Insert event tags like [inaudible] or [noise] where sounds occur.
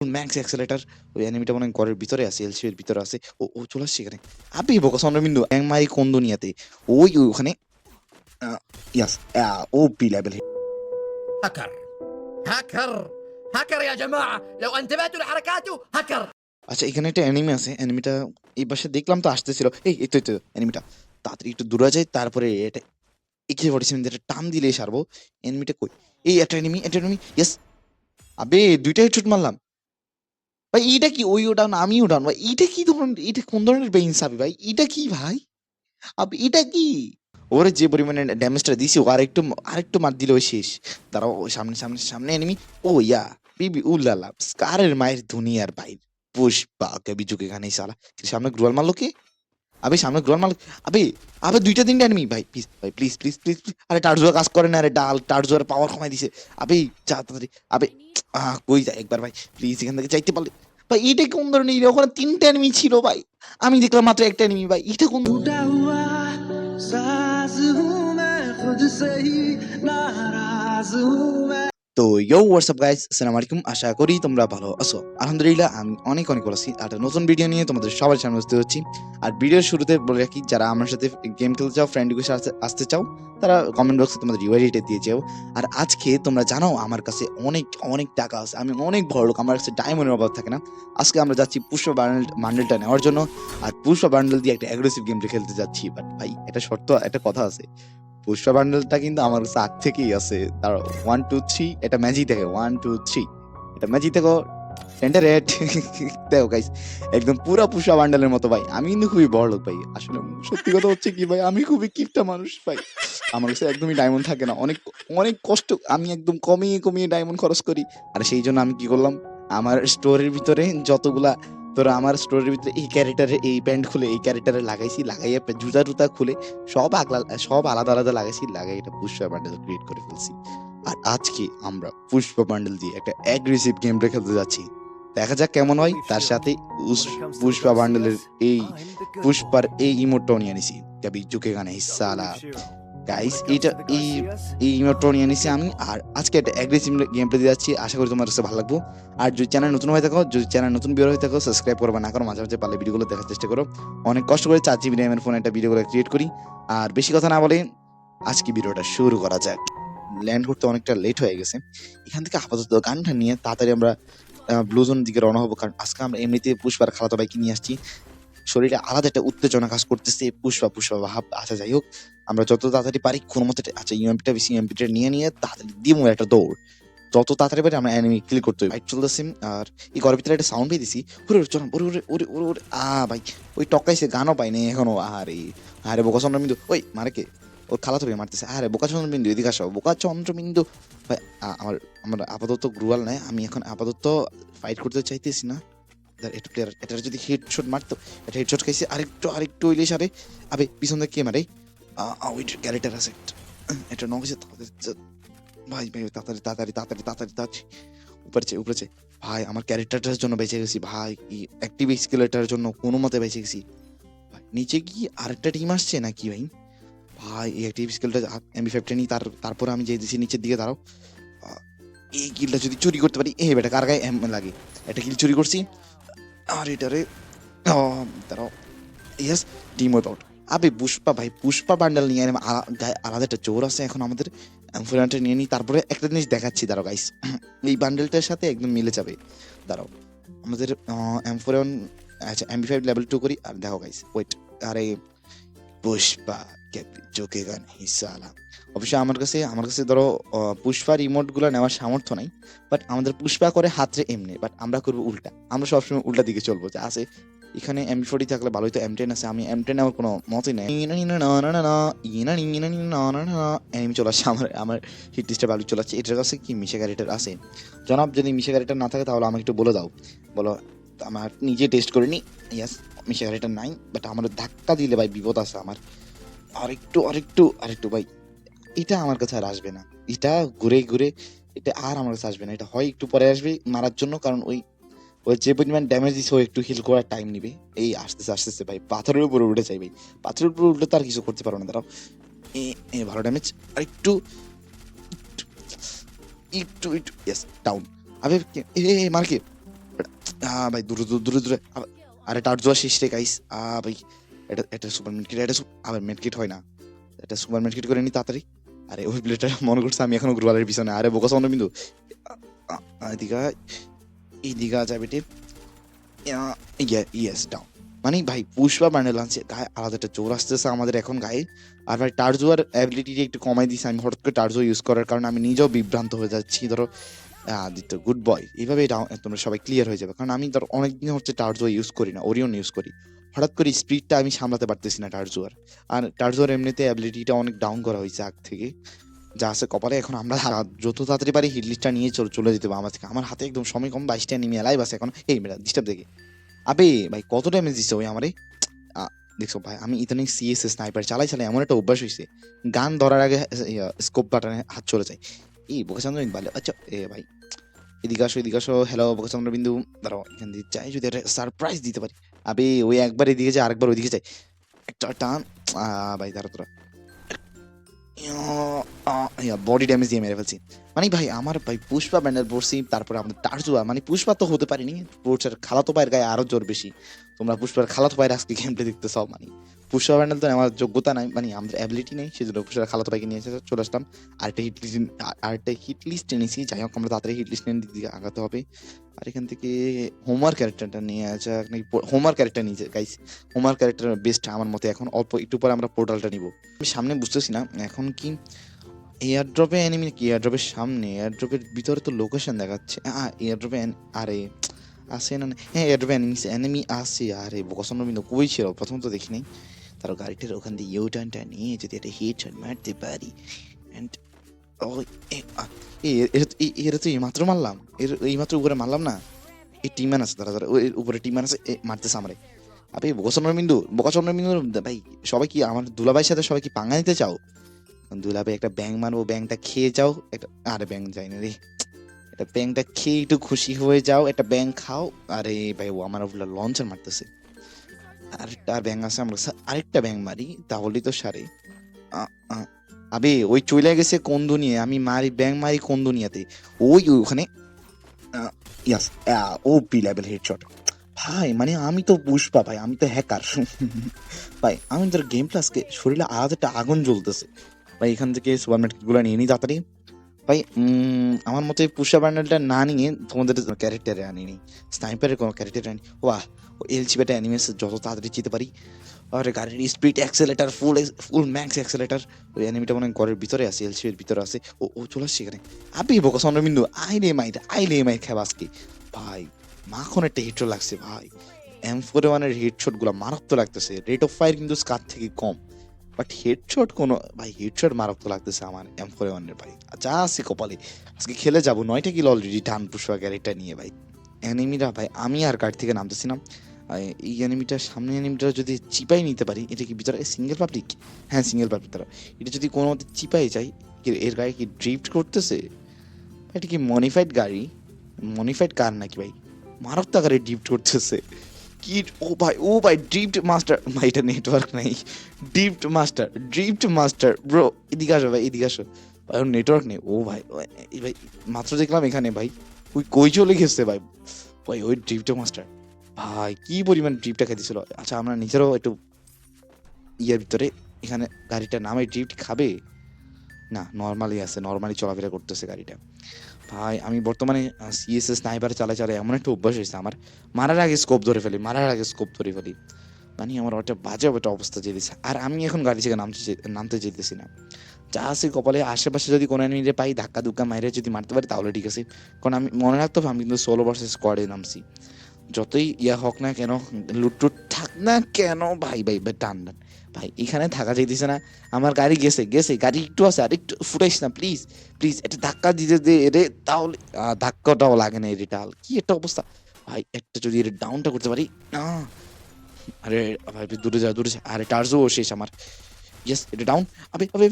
Max accelerator ওই অ্যানিমিটা মনে হয় ঘরের ভিতরে আছে এলসি এর ভিতরে আছে ও ও চলে আসছে এখানে আপনি বোকা চন্দ্রবিন্দু এক মাই কোন দুনিয়াতে ওই ওই ওখানে ইয়াস ও পি লেভেল هكر هكر هكر يا جماعة لو انتبهتوا لحركاته هكر আচ্ছা এখানে একটা অ্যানিমে আছে অ্যানিমিটা এই পাশে দেখলাম তো আসতেছিল এই এই তো এই তো অ্যানিমিটা তাড়াতাড়ি একটু দূরে যায় তারপরে এটা একে ফর্টি সেভেন এটা টান দিলে সারবো এনিমিটা কই এই একটা এনিমি একটা এনিমি ইয়েস আবে দুইটা হেডশট মারলাম ভাই, এইটা কি ওই ওঠান আমি ওঠান ভাই, এইটা কি ধরনের এটা কোন ধরনের বেইন সাবি ভাই? এটা কি ভাই? আবে এটা কি? ওরে যে পরিমাণে ড্যামেজটা দিছি ও আরেকটু আরেকটু মার দিলে শেষ। দাঁড়াও ওই সামনে সামনে সামনে এনিমি ও ইয়া, বিবি উল্লালা স্কারের মায়ের দুনিয়ার বাইর। পুষ্পা কবি যুগে গানে সালা। সামনে গ্রুয়াল মারলো কে? আবে, সামনে গ্রুয়াল মারলো, আবে আবে দুইটা তিনটা এনিমি ভাই প্লিজ ভাই প্লিজ প্লিজ প্লিজ আরে টার্জুয়া কাজ করে না, আরে, ডাল টার্জুয়ার পাওয়ার কমাই দিছে। আবে, যা, তাড়াতাড়ি, আবে কই যায় একবার ভাই প্লিজ এখান থেকে যাইতে পারলে ভাই এটা কোন ধরনের এরিয়া? ওখানে তিনটা এনিমি ছিল ভাই আমি দেখলাম মাত্র একটা এনিমি ভাই এটা কোন टूटा हुआ साज हूँ मैं खुद से ही नाराज हूँ मैं তো ইয়ো হোয়াটসঅ্যাপ গাইস আসসালামু আলাইকুম আশা করি তোমরা ভালো আছো। আলহামদুলিল্লাহ, আমি অনেক অনেক ভালো আছি। আর নতুন ভিডিও নিয়ে তোমাদের সবার সামনে আসতে হচ্ছি। আর ভিডিওর শুরুতে বলে রাখি, যারা আমার সাথে গেম খেলতে চাও ফ্রেন্ড রিকোয়েস্ট আসতে আসতে চাও, তারা কমেন্ট বক্সে তোমাদের ইউআইডিটা দিয়ে যাও। আর আজকে তোমরা জানো, আমার কাছে অনেক অনেক টাকা আছে। আমি অনেক বড় লোক, আমার কাছে ডায়মন্ডের অভাব থাকে না। আজকে আমরা যাচ্ছি পুষ্প বান্ডেল বান্ডেলটা নেওয়ার জন্য। আর পুষ্প বান্ডেল দিয়ে একটা অ্যাগ্রেসিভ গেমটা খেলতে যাচ্ছি। বাট ভাই, একটা শর্ত, একটা কথা আছে। পুষ্পা বান্ডেলটা কিন্তু আমার কাছে আগ থেকেই আছে। তার ওয়ান টু থ্রি এটা ম্যাজিক দেখে ওয়ান টু থ্রি এটা ম্যাজিক দেখো সেন্টার রেট [laughs] দেখো গাইস একদম পুরো পুষ্পা বান্ডেলের মতো ভাই, আমি কিন্তু খুবই বড় লোক ভাই, আসলে সত্যি কথা হচ্ছে কি ভাই, আমি খুবই কিপটা মানুষ ভাই, আমার কাছে একদমই ডায়মন্ড থাকে না, অনেক অনেক কষ্ট, আমি একদম কমিয়ে কমিয়ে ডায়মন্ড খরচ করি, আর সেই জন্য আমি কি করলাম, আমার স্টোরের ভিতরে যতগুলা তোরা আমার স্টোরের ভিতরে এই ক্যারেক্টারে এই প্যান্ট খুলে এই ক্যারেক্টারে লাগাইছি লাগাইয়া জুতা টুতা খুলে সব আগলা সব আলাদা আলাদা লাগাইছি লাগাই এটা পুষ্পা বান্ডেল ক্রিয়েট করে ফেলছি। আর আজকে আমরা পুষ্পা বান্ডেল দিয়ে একটা অ্যাগ্রেসিভ গেমটা খেলতে যাচ্ছি। দেখা যাক কেমন হয় তার সাথে পুষ্পা বান্ডেলের এই পুষ্পার এই ইমোটটাও নিয়ে নিছি। কবি ঝুঁকে গানে হিসালা। গাইস এটা এই এই ইমোটটাও নিয়ে নিছি আমি আর আজকে একটা অ্যাগ্রেসিভ গেম প্লে দিয়ে যাচ্ছি আশা করি তোমার কাছে ভালো লাগবো। আর যদি চ্যানেল নতুন হয়ে থাকো যদি চ্যানেল নতুন বের হয়ে থাকো সাবস্ক্রাইব করবে না করো মাঝে মাঝে পারলে ভিডিওগুলো দেখার চেষ্টা করো। অনেক কষ্ট করে চার জিবি র্যামের ফোনে একটা ভিডিওগুলো ক্রিয়েট করি। আর বেশি কথা না বলে আজকে ভিডিওটা শুরু করা যাক। ল্যান্ড করতে অনেকটা লেট হয়ে গেছে। এখান থেকে আপাতত গানটা নিয়ে তাড়াতাড়ি আমরা ব্লু জোন দিকে রওনা হব কারণ আজকে আমরা এমনিতে পুষ্পার খালাতো ভাইকে নিয়ে আসছি। শরীরে আলাদা একটা উত্তেজনা কাজ করতেছে, পুষ্পা পুষ্পা ভাব আচ্ছা যাই হোক, আমরা যত তাড়াতাড়ি পারি, কোনো মতে আচ্ছা ইউএমপিটা বেশি ইউএমপিটা নিয়ে নিয়ে তাড়াতাড়ি দিব একটা দৌড়। যত তাড়াতাড়ি পারি, আমরা এনিমি ক্লিক করতে হবে ফাইট চলতেছে আর এই ঘরের ভিতরে একটা সাউন্ড পেয়ে দিছি। ওরে চল ওরে ওরে ওরে ওরে ওরে, আ, ভাই, ওই টকাইছে গানও পাই পাইনি এখনও। আরে আরে, বোকা চন্দ্রবিন্দু, ওই, মারে কে? ওর খালা তো মারতেছে আরে, বোকা চন্দ্রবিন্দু, এদিকে আসো, বোকা চন্দ্রবিন্দু। ভাই আমার আমার আপাতত গ্রুয়াল নাই। আমি এখন আপাতত ফাইট করতে চাইতেছি না। এটা প্লেয়ার এটা যদি হেডশট মারতো, এটা হেডশট খাইছে, আরেকটু আরেকটু হইলে সারে। আবে, পিছন থেকে কে মারে? ওই ক্যারেক্টার আছে একটা। এটা নগেছে ভাই ভাই, তাড়াতাড়ি তাড়াতাড়ি তাড়াতাড়ি তাড়াতাড়ি তাড়াতাড়ি। উপরে চেয়ে উপরে চেয়ে ভাই, আমার ক্যারেক্টারটার জন্য বেঁচে গেছি, ভাই অ্যাক্টিভ স্কিলটার জন্য কোনো মতে বেঁচে গেছি। নিচে কি আরেকটা টিম আসছে নাকি ভাই? ভাই, এই অ্যাক্টিভ স্কিলটা এমবি ফাইভটা নিই তার, তারপর আমি যে দিছি, নিচের দিকে দাঁড়াও। এই কিলটা যদি চুরি করতে পারি, এ, বেটা, কার গায়ে এম লাগে? একটা কিল চুরি করছি আর এটারে ইয়েস ওয়াইপ আউট আবে পুষ্পা ভাই পুষ্পা বান্ডাল নিয়ে আলাদা একটা জোর আছে এখন আমাদের এমফোরানটা নিয়ে নিই তারপরে একটা জিনিস দেখাচ্ছি দাঁড়াও গাইস এই বান্ডেলটার সাথে একদম মিলে যাবে দাঁড়াও আমাদের এমফোরান আচ্ছা এমবি ফাইভ লেভেল টু করি আর দেখো গাইস ওয়েট আরে পুষ্পা চোখে গান হিসালা অবশ্য আমার কাছে আমার কাছে ধরো পুষ্পা রিমোটগুলো নেওয়ার সামর্থ্য নাই বাট আমাদের পুষ্পা করে হাতরে এমনি বাট আমরা করব উল্টা। আমরা সবসময় উল্টা দিকে চলবো, যে আছে, এখানে এম ফোর্টি থাকলে ভালোই তো এম টেন আছে, আমি এম টেন নেওয়ার কোনো মতই নেই। এনিমি চলে আমার আমার হিট ভালো চলে এটার কাছে কি মিশে গাড়িটার আছে? জনাব, যদি মিশে গাড়িটা না থাকে, তাহলে আমাকে একটু বলে দাও। বলো, আমার নিজে টেস্ট করে নি ইয়াস মিশে গাড়িটা নাই বাট আমার ধাক্কা দিলে ভাই বিপদ আছে আমার। আরেকটু আরেকটু আরেকটু ভাই। এটা আমার কাছে আর আসবে না। এটা ঘুরে ঘুরে এটা আর আমার কাছে আসবে না। এটা হয় একটু পরে আসবে মারার জন্য কারণ ওই ওই যে পরিমাণ ড্যামেজ দিচ্ছে ও একটু হিল করার টাইম নিবে। এই আসতেছে আসতেছে ভাই। পাথরের উপরে উঠে যাই ভাই। পাথরের উপরে উঠলে তো আর কিছু করতে পারো না দাঁড়াও। এ ভালো ড্যামেজ আর একটু একটু একটু ইয়েস ডাউন আবে এ এ, এ, মার কে? আ ভাই দূরে দূরে দূরে দূরে। আরে টার্জুয়া শেষ রে গাইস আ ভাই। এটা এটা সুপার মেডকিট এটা আবার মেডকিট হয় না। এটা সুপার মেডকিট করে নি তাড়াতাড়ি। আরে, ওই প্লেটটা মনে করছে আমি এখনও গ্রুয়ালের পিছনে। আরে, বোকা সামনে বিন্দু। এদিকে এদিকে যা বেটে। ইয়েস ডাউন মানে ভাই পুষ্পা ব্যান্ডেল আনছে। গায়ে আলাদা একটা জোর আসতেছে আমাদের এখন গায়ে। আর ভাই টার্জুয়ার অ্যাবিলিটি একটু কমাই দিয়েছে আমি হঠাৎ করে টার্জো ইউজ করার কারণে আমি নিজেও বিভ্রান্ত হয়ে যাচ্ছি। ধরো আদিত্য গুড বয় এইভাবে তোমরা সবাই ক্লিয়ার হয়ে যাবে। কারণ আমি ধর অনেকদিন হচ্ছে টার্জো ইউজ করি না ওরিয়ন ইউজ করি। হঠাৎ করে স্পিডটা আমি সামলাতে পারতেছি না টার্জুয়ার আর। টার্জুয়ার এমনিতে অ্যাবিলিটিটা অনেক ডাউন করা হয়েছে আগ থেকে। যা আছে কপালে, এখন আমরা যত তাড়াতাড়ি পারি হিট লিস্টটা নিয়ে চলে যেতে আমার থেকে। আমার হাতে একদম সময় কম, বাইশটা নিয়ে এলাই বাস এখন। এই মেয়েরা ডিস্টার্ব দেখে। আবে, ভাই, কত ড্যামেজ দিচ্ছে ওই আমারে? দেখছ ভাই, আমি ইদানিং সিএস স্নাইপার চালাই চালাই এমন একটা অভ্যাস হয়েছে। গান ধরার আগে স্কোপ বাটনে হাত চলে যায়। এই বোকাচন্দ্র ভালো আচ্ছা এ, ভাই, এদিকে আসো এদিকে আসো। হ্যালো বোকাচন্দ্র বিন্দু দাঁড়াও, এখান দিয়ে চাই যদি একটা সারপ্রাইজ দিতে পারি। আবে, ওই একবার এদিকে যায় আরেকবার ওইদিকে যায় একটা টান। ভাই, দাঁড়া তোরা। বডি ড্যামেজ দিয়ে মেরে ফেলছি। মানে ভাই, আমার ভাই, পুষ্পা ব্যান্ডার পড়ছি তারপরে আমাদের টার্জুয়া মানে পুষ্পা তো হতে পারিনি। পোর্টসের খালাতো পায়ের গায়ে আরও জোর বেশি। তোমরা পুষ্পার খালাতো পায়ের আজকে গেম প্লে দেখতে চাও মানে। পুষ্পা ব্যান্ডেল তো আমার যোগ্যতা নাই মানে আমাদের অ্যাবিলিটি নেই, সেজন্য পুষ্পার খালাতো পাইকে নিয়ে এসে চলে আসলাম। আরেকটা হিট লিস্ট আরেকটা হিট লিস্ট এনেছি, যাই হোক, আমরা তাড়াতাড়ি হিট লিস্ট নিয়ে দিকে আগাতে হবে। আর এখান থেকে হোমওয়ার্ক ক্যারেক্টারটা নিয়ে আছে নাকি হোমওয়ার্ক ক্যারেক্টার নিয়েছে গাইস হোমওয়ার্ক ক্যারেক্টার বেস্ট আমার মতে এখন অল্প একটু পরে আমরা পোর্টালটা নিব। আমি সামনে বুঝতেছি না, এখন কি এয়ার ড্রপে এনিমি কি এয়ার ড্রপের সামনে? এয়ার ড্রপের ভিতরে তো লোকেশন দেখাচ্ছে। হ্যাঁ এয়ার ড্রপে আরে আসে না। হ্যাঁ এয়ার ড্রপে এনিমি এনিমি আসে আরে বকসন্ন বিন্দু কই ছিল, প্রথম তো দেখি নাই। তার গাড়িটার ওখান দিয়ে ইউ টার্নটা নিয়ে যদি একটা হিট মারতে পারি। অ্যান্ড ও এরা তো এইমাত্র মারলাম। এর এইমাত্র উপরে মারলাম না। এই টিমান আছে তারা তারা উপরে টিমান আছে মারতেছে আমারে। আবে বকচন্দ্র বিন্দু বকচন্দ্র বিন্দু ভাই, সবাই কি আমার দুলাভাইয়ের সাথে সবাই কি পাঙ্গা নিতে চাও? দুলাভাই, একটা ব্যাং মারবো ব্যাংটা খেয়ে যাও। একটা, আরে ব্যাং যাই না রে। একটা ব্যাংটা খেয়ে একটু খুশি হয়ে যাও, একটা ব্যাং খাও। আরে ভাই, ও আমার লঞ্চার মারতেছে। আরেকটা ব্যাং আছে আমরা আরেকটা ব্যাং মারি, তাহলেই তো সারে। আবে, ওই চলে গেছে কোন দুনিয়ায়? আমি মারি ব্যাং মারি কোন দুনিয়াতে? ওই ওখানে yes O P level headshot. ভাই মানে আমি তো পুষ্পা ভাই, আমি তো হ্যাকার। ভাই, আমি তোর গেম প্লাসকে শরীরে আলাদা একটা আগুন জ্বলতেছে। ভাই, এখান থেকে সুপারগুলো নিয়ে নিই তাড়াতাড়ি। ভাই আমার মতে পুষা ব্যান্ডেলটা না নিয়ে তোমাদের ক্যারেক্টারে আনি নি স্নাইপারের কোনো ক্যারেক্টার আনি ওয়াহ এলসি বেটা অ্যানিমেস যত তাড়াতাড়ি যেতে পারি। আর গাড়ির speed accelerator full full max accelerator ওই অ্যানিমিটা মনে ঘরের ভিতরে আছে এলসি এর ভিতরে আছে। ও ও চলে আসছে এখানে। আপনি বোকা চন্দ্রবিন্দু মাইট আই রে মাইট খেবা আজকে। ভাই, মাখন একটা হিটশট লাগছে, ভাই। এম ফোর ওয়ানের হেডশটগুলো মারাত্মক লাগতেছে। রেট অফ ফায়ার কিন্তু স্কার থেকে কম। বাট হেডশট কোনো, ভাই হেডশট মারাত্মক লাগতেছে আমার এম ফোর ওয়ানের ভাই। যা আছে কপালে। আজকে খেলে যাব, নয়টা কিলো অলরেডি টান পুষ্পা ক্যারেক্টার নিয়ে, ভাই। অ্যানিমিরা ভাই, আমি আর গাড়ি থেকে নামতেছিলাম। এই অ্যানিমিটার সামনে অ্যানিমিটা যদি চিপাই নিতে পারি, এটা কি ভিতরে সিঙ্গেল পাবলিক হ্যাঁ সিঙ্গেল পাবলিক তারা। এটা যদি কোনো মতে চিপাই যায়, এর গাড়ি কি ড্রিফট করতেছে? এটা কি মনিফাইড গাড়ি? মনিফাইড কার নাকি, ভাই? মারাত্মক আকারে ড্রিফট করতেছে। কি ও ভাই ও ভাই ড্রিফট মাস্টার ভাই এটা নেটওয়ার্ক নাই। Drift master drift master bro এদিকে আসো ভাই, এদিকে আসো। ভাই নেটওয়ার্ক নেই, ও ভাই ভাই, মাত্র দেখলাম এখানে ভাই। ওই কই চলে গেছে ভাই? ভাই, ওই ড্রিফট মাস্টার ভাই, কি পরিমাণ ড্রিপটা খাইতেছিল। আচ্ছা আমরা নিজেরও একটু ইয়ের ভিতরে এখানে গাড়িটা নামে ড্রিফট খাবে। না নর্মালি আছে নর্মালি চলাফেরা করতেছে গাড়িটা। ভাই, আমি বর্তমানে সিএসএস স্নাইপার চালা চালা এমন একটা অভ্যাস হয়েছে আমার। মারার আগে স্কোপ ধরে ফেলি, মারার আগে স্কোপ ধরে ফেলি। মানে আমার একটা বাজে একটা অবস্থা যেতেছে আর আমি এখন গাড়ি থেকে নামতে নামতে যেতেছি না। যা আছে কপালে, আশেপাশে যদি কোনো এনিমিরে পাই, ধাক্কা ধুক্কা মাইরে যদি মারতে পারি, তাহলে ঠিক আছে। কারণ আমি, মনে রাখতে হবে, আমি কিন্তু ষোলো ভার্সেস স্কোয়াডে নামছি। যতই ইয়া হোক না কেন, লুটটুট থাক না কেন, ভাই ভাই ভাই, টান টান। ভাই, এখানে থাকা যাইতেছে না। আমার গাড়ি গেছে গেছে, গাড়ি একটু আছে, আর একটু ফুটাইস না প্লিজ প্লিজ একটা ধাক্কা দিতে দে রে, তাহলে ধাক্কাটাও লাগে না এটা। কি একটা অবস্থা। ভাই, একটা যদি এটা ডাউনটা করতে পারি, না। আরে, ভাই, দূরে যা দূরে যা। আরে টার্জও শেষ আমার। ইয়েস এটা ডাউন আবে আবে